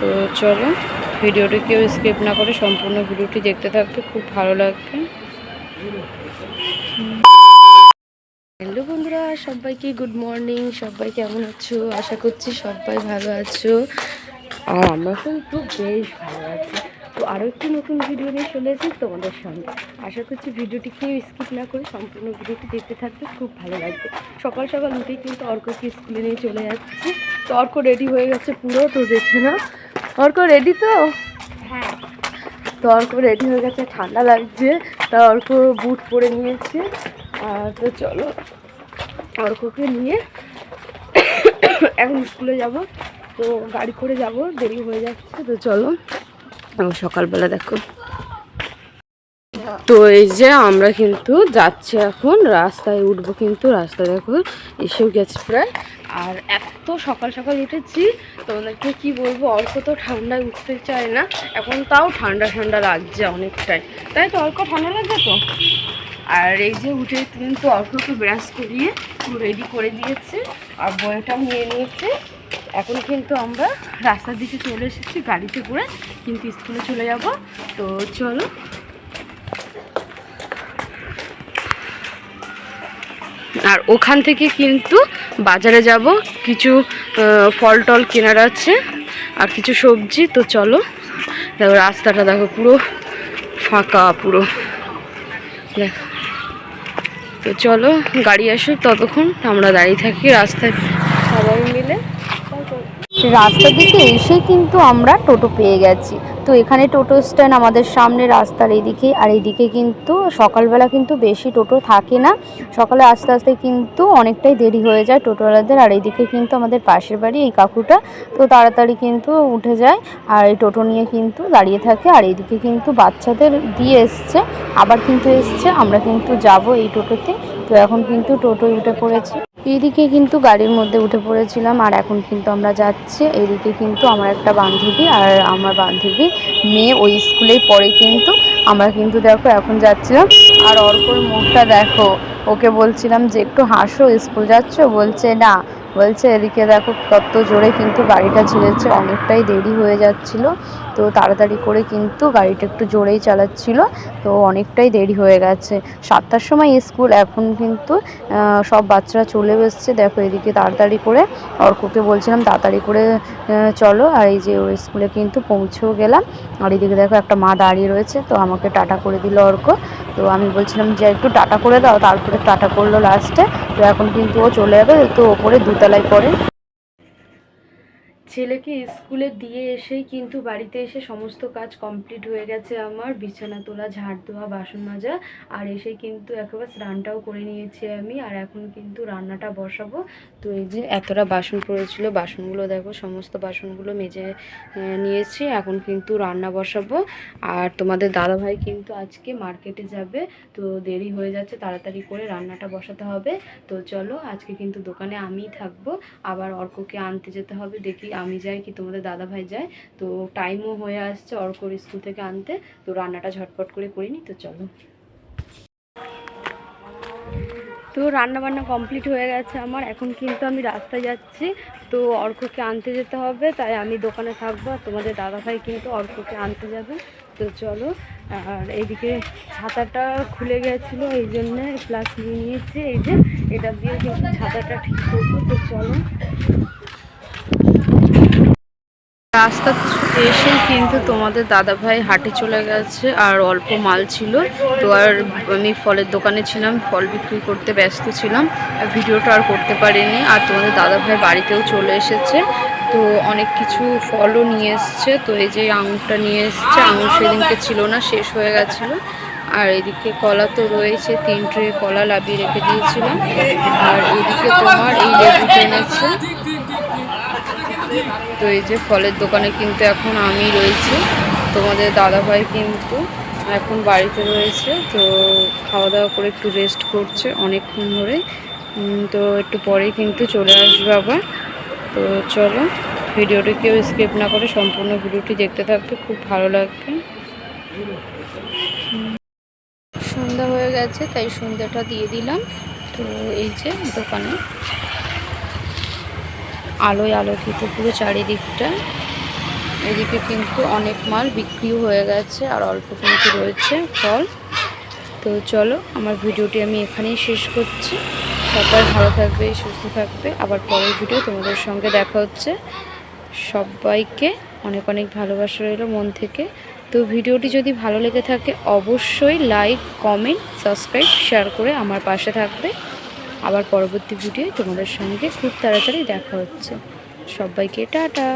তো চলো, ভিডিওটি কেউ স্কিপ না করে সম্পূর্ণ ভিডিওটি দেখতে থাকবে, খুব ভালো লাগবে। হ্যালো বন্ধুরা, সবাইকে গুড মর্নিং সবাই কেমন আছো? আশা করছি সবাই ভালো আছো। আর আমরা কিন্তু বেশ ভালো আছি। তো আরও একটি নতুন ভিডিও নিয়ে চলে এসেছি তোমাদের সঙ্গে আশা করছি ভিডিওটি কেউ স্কিপ না করে সম্পূর্ণ ভিডিওটি দেখতে থাকবে, খুব ভালো লাগবে। সকাল সকাল উঠেই কিন্তু অর্ককে স্কুলে নিয়ে চলে যাচ্ছে। তো অর্ক রেডি হয়ে গেছে পুরো, তো দেখে না অর্ক রেডি তো? হ্যাঁ। তো অর্ক রেডি হয়ে গেছে ঠান্ডা লাগছে। তা অর্ক বুট পরে নিয়েছে। আর তো চলো অর্ককে নিয়ে এখন স্কুলে যাব। তো গাড়ি করে যাব দেরি হয়ে যাচ্ছে। তো চলো সকালবেলা দেখো। তো এই যে আমরা কিন্তু যাচ্ছি এখন, রাস্তায় উঠবো কিন্তু রাস্তা দেখো এসেও গেছে প্রায়। আর এত সকাল সকাল উঠেছি, তোমাদেরকে কি বলব, অল্প তো ঠান্ডায় উঠতে চায় না, এখন তাও ঠান্ডা ঠান্ডা লাগছে অনেকটাই। তাই তো অল্প ঠান্ডা লাগছে তো? আর এই যে উঠে কিন্তু অল্পকে ব্রাশ করিয়ে রেডি করে দিয়েছে, আর বইটাও নিয়ে নিয়েছে। এখন কিন্তু আমরা রাস্তার দিকে চলে এসেছি, গাড়িতে করে, কিন্তু স্কুলে চলে যাব। তো চলো আর ওখান থেকে কিন্তু বাজারে যাব। কিছু ফল টল কেনার আছে আর কিছু সবজি। তো চলো, দেখো রাস্তাটা দেখো পুরো ফাঁকা, পুরো। দেখো। তো চলো, গাড়ি আসুক ততক্ষণ, আমরা দাঁড়িয়ে থাকি রাস্তায়। সবাই মিলে। রাস্তা দিকে এসে কিন্তু আমরা টোটো পেয়ে গেছি। তো এখানে টোটো স্ট্যান্ড আমাদের সামনে রাস্তার এইদিকে, আর এইদিকে কিন্তু সকালবেলা কিন্তু বেশি টোটো থাকে না। সকালে আস্তে আস্তে কিন্তু অনেকটাই দেরি হয়ে যায় টোটোওয়ালাদের, আর এইদিকে কিন্তু আমাদের পাশের বাড়ি এই কাকুটা, তো তাড়াতাড়ি কিন্তু উঠে যায় আর এই টোটো নিয়ে কিন্তু দাঁড়িয়ে থাকে। আর এইদিকে কিন্তু বাচ্চাদের দিয়ে এসছে, আবার কিন্তু এসছে, আমরা কিন্তু যাব এই টোটোতে। তো এখন কিন্তু টোটো উঠে পড়েছি। এইদিকে কিন্তু গাড়ির মধ্যে উঠে পড়েছিলাম, আর এখন কিন্তু আমরা যাচ্ছি। এদিকে কিন্তু আমার একটা বান্ধবী আর আমার বান্ধবী মেয়ে ওই স্কুলেই পড়ে কিন্তু। আমরা কিন্তু দেখো এখন যাচ্ছিলাম, আর অর্কর মুখটা দেখো, ওকে বলছিলাম যে, একটু হাসো, স্কুল যাচ্ছ? বলছে, না। বলছে, এদিকে দেখো কত জোরে কিন্তু গাড়িটা ছেড়েছে অনেকটাই দেরি হয়ে যাচ্ছিল। তো তাড়াতাড়ি করে কিন্তু গাড়িটা একটু জোরেই চালাচ্ছিল, তো অনেকটাই দেরি হয়ে গেছে। সাতটার সময় স্কুল, এখন কিন্তু সব বাচ্চারা চলে এসছে। দেখো, এদিকে তাড়াতাড়ি করে অর্ককে বলছিলাম, তাড়াতাড়ি করে চলো। আর এই যে ওই স্কুলে কিন্তু পৌঁছেও গেলাম। আর এদিকে দেখো, একটা মা দাঁড়িয়ে রয়েছে, তো আমাকে টাটা করে দিল অর্ক। তো আমি বলছিলাম, যে একটু টাটা করে দাও। তারপরে টাটা করল লাস্টে। তো এখন কিন্তু ও চলে যাবে তো ওপরে দুতলায় পড়ে। ছেলেকে স্কুলে দিয়ে এসেই কিন্তু বাড়িতে এসে সমস্ত কাজ কমপ্লিট হয়ে গেছে আমার। বিছানা তোলা, ঝাড় দেওয়া, বাসন মাজা, আর এসে কিন্তু একেবারে স্নানটাও করে নিয়েছি আমি। আর এখন কিন্তু রান্নাটা বসাবো। তো এই যে এতটা বাসন পড়েছিল, বাসনগুলো দেখো, সমস্ত বাসনগুলো মেজে নিয়েছি। এখন কিন্তু রান্না বসাবো। আর তোমাদের দাদাভাই কিন্তু আজকে মার্কেটে যাবে, তো দেরি হয়ে যাচ্ছে, তাড়াতাড়ি করে রান্নাটা বসাতে হবে। তো চলো, আজকে কিন্তু দোকানে আমিই থাকব। আবার অর্ককে আনতে যেতে হবে, দেখি আমি যাই কি তোমাদের দাদা ভাই যায়, তো টাইমও হয়ে আসছে অর্কর স্কুল থেকে আনতে, তো রান্নাটা ঝটপট করে করিনি তো চলো। তো রান্না বান্না কমপ্লিট হয়ে গেছে আমার, এখন কিন্তু আমি রাস্তায় যাচ্ছি, তো অর্ককে আনতে যেতে হবে, তাই আমি দোকানে থাকব, আর তোমাদের দাদা ভাই কিন্তু অর্ককে আনতে যাবে। তো চলো, আর এইদিকে ছাতাটা খুলে গেছিল, এই জন্যে প্লাস নিয়ে নিয়েছি, এই যে, এটা দিয়ে কিন্তু ছাতাটা ঠিক করব, তো চলো। রাস্তা এসে কিন্তু তোমাদের দাদা ভাই হাটে চলে গেছে, আর অল্প মাল ছিল। তো আর আমি ফলের দোকানে ছিলাম, ফল বিক্রি করতে ব্যস্ত ছিলাম। ভিডিওটা আর করতে পারিনি। আর তোমাদের দাদা ভাই বাড়িতেও চলে এসেছে। তো অনেক কিছু ফলও নিয়ে এসছে। তো এই যে আঙুরটা নিয়ে এসছে, আঙুর সেদিনকে ছিল না, শেষ হয়ে গেছিল। আর এদিকে কলা তো রয়েছে তিন ট্রে কলা লাভিয়ে রেখে দিয়েছিলাম। আর এদিকে তোমার এই লেবুটা এনেছে তো এই যে ফলের দোকানে কিন্তু এখন আমি রয়েছি, তোমাদের দাদাভাই কিন্তু এখন বাড়িতে রয়েছে, তো খাওয়া দাওয়া করে একটু রেস্ট করছে অনেকক্ষণ ধরে। তো একটু পরেই কিন্তু চলে আসবে আবার। তো চলো, ভিডিওটি কেউ স্কিপ না করে সম্পূর্ণ ভিডিওটি দেখতে থাকবে, খুব ভালো লাগবে। সন্ধ্যা হয়ে গেছে, তাই সন্ধ্যাটা দিয়ে দিলাম। তো এই যে দোকানে। আলোয় আলোকিত পুরো চারিদিকটা। এদিকে কিন্তু অনেক মাল বিক্রিও হয়ে গেছে আর অল্প কিন্তু রয়েছে ফল। তো চলো, আমার ভিডিওটি আমি এখানেই শেষ করছি। সবাই ভালো থাকবে, সুস্থ থাকবে। আবার পরের ভিডিও তোমাদের সঙ্গে দেখা হচ্ছে। সবাইকে অনেক অনেক ভালোবাসা রইল মন থেকে। তো ভিডিওটি যদি ভালো লেগে থাকে, অবশ্যই লাইক, কমেন্ট, সাবস্ক্রাইব, শেয়ার করে আমার পাশে থাকবে। আবার পরবর্তী ভিডিও তোমাদের সঙ্গে খুব তাড়াতাড়ি দেখা হচ্ছে। সবাইকে টাটা।